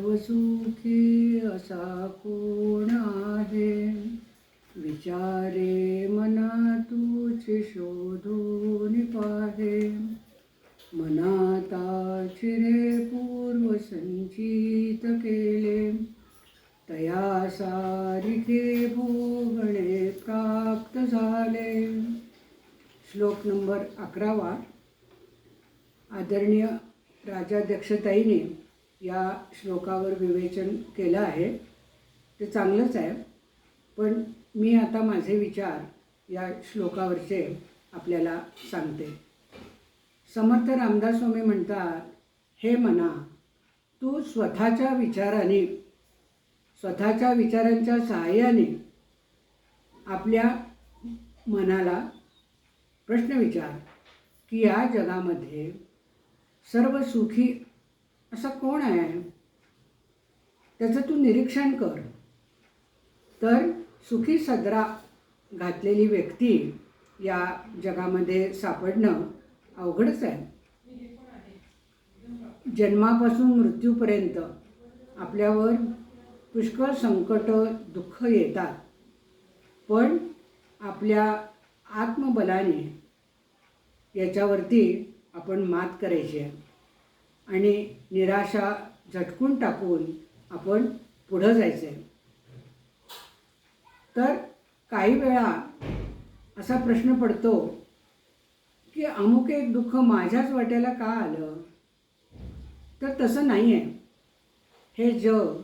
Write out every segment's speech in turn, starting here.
सुखी असा कोण आहे? विचारे मना तुझे शोधून पाहे. मनाता चिरे पूर्व संचित केले. तया सारिखे भोगणे प्राप्त झाले. श्लोक नंबर अकरावा. आदरणीय राजाध्यक्षताईने या श्लोकावर विवेचन केलं आहे. ते चांगलंच आहे. पण मी आता माझे विचार या श्लोकावरचे आपल्याला सांगते. समर्थ रामदास स्वामी म्हणतात हे मना तू स्वतःच्या विचाराने स्वतःच्या विचारांच्या सहाय्याने आपल्या मनाला प्रश्न विचार की या जगामध्ये सर्व सुखी असा कोण आहे? त्याचं तू निरीक्षण कर. तर सुखी सदरा घातलेली व्यक्ती या जगामध्ये सापडणं अवघडच आहे. जन्मापासून मृत्यूपर्यंत आपल्यावर पुष्कळ संकट दुःख येतात. पण आपल्या आत्मबलाने याच्यावरती आपण मात करायची आहे. आणि निराशा झटकून टाकून आपण पुढं जायचं आहे तर काही वेळा असा प्रश्न पडतो की अमुक एक दुःख माझ्याच वाट्याला का आलं? तर तसं नाही आहे हे जग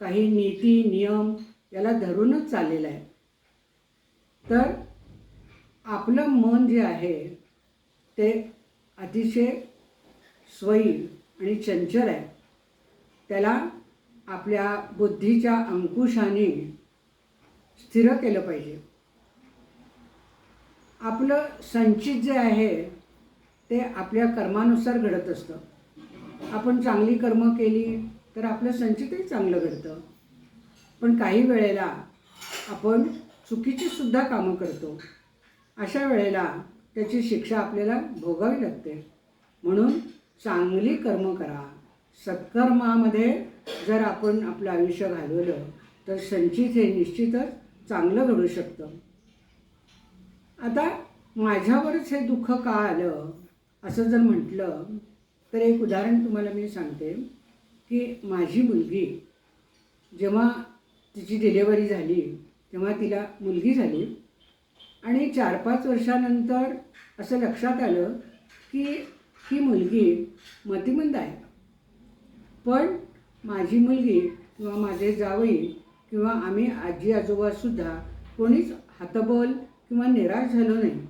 काही नीती नियम याला धरूनच चाललेलं आहे. तर आपलं मन जे आहे ते अतिशय स्वैर आणि चंचल आहे. त्याला आपल्या बुद्धीच्या अंकुशाने स्थिर केलं पाहिजे. आपलं संचित जे आहे ते आपल्या कर्मानुसार घडत असतं. आपण चांगली कर्म केली तर आपलं संचितही चांगलं घडतं. पण काही वेळेला आपण चुकीची सुद्धा कामं करतो. अशा वेळेला त्याची शिक्षा आपल्याला भोगावी लागते. म्हणून चांगली कर्म करा. सत्कर्मामध्ये जर आपण आपलं आयुष्य घालवलं तर संचित हे निश्चितच चांगलं घडू शकतं. आता माझ्यावरच हे दुःख का आलं असं जर म्हटलं तर एक उदाहरण तुम्हाला मी सांगते की माझी मुलगी जेव्हा तिची डिलेवरी झाली तेव्हा तिला मुलगी झाली आणि चार पाच वर्षानंतर असं लक्षात आलं की ही मुलगी मतिमंद आहे. पण माझी मुलगी किंवा माझे जावई किंवा आम्ही आजी आजोबासुद्धा कोणीच हातबल किंवा निराश झालो नाही.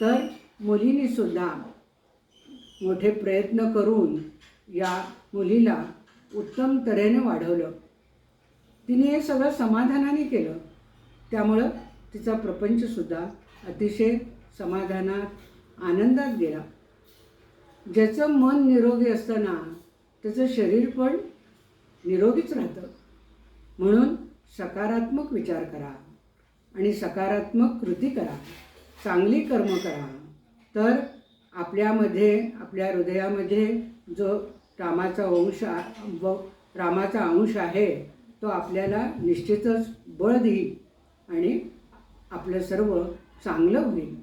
तर मुलीनेसुद्धा मोठे प्रयत्न करून या मुलीला उत्तम तऱ्हेने वाढवलं. तिने हे सगळं समाधानाने केलं. त्यामुळं तिचा प्रपंचसुद्धा अतिशय समाधानात आनंदात गेला. ज्याचं मन निरोगी असतं ना त्याचं शरीर पण निरोगीच राहतं. म्हणून सकारात्मक विचार करा आणि सकारात्मक कृती करा. चांगली कर्म करा. तर आपल्यामध्ये आपल्या हृदयामध्ये जो रामाचा अंश व रामाचा अंश आहे तो आपल्याला निश्चितच बळ देईल आणि आपलं सर्व चांगलं होईल.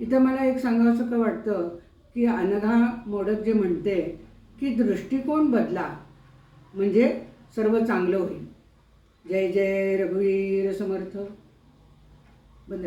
इथं मला एक सांगावंसं का वाटतं की अनघा मोडक जे म्हणते की दृष्टिकोन बदला म्हणजे सर्व चांगलं होईल. जय जय रघुवीर समर्थ. बंद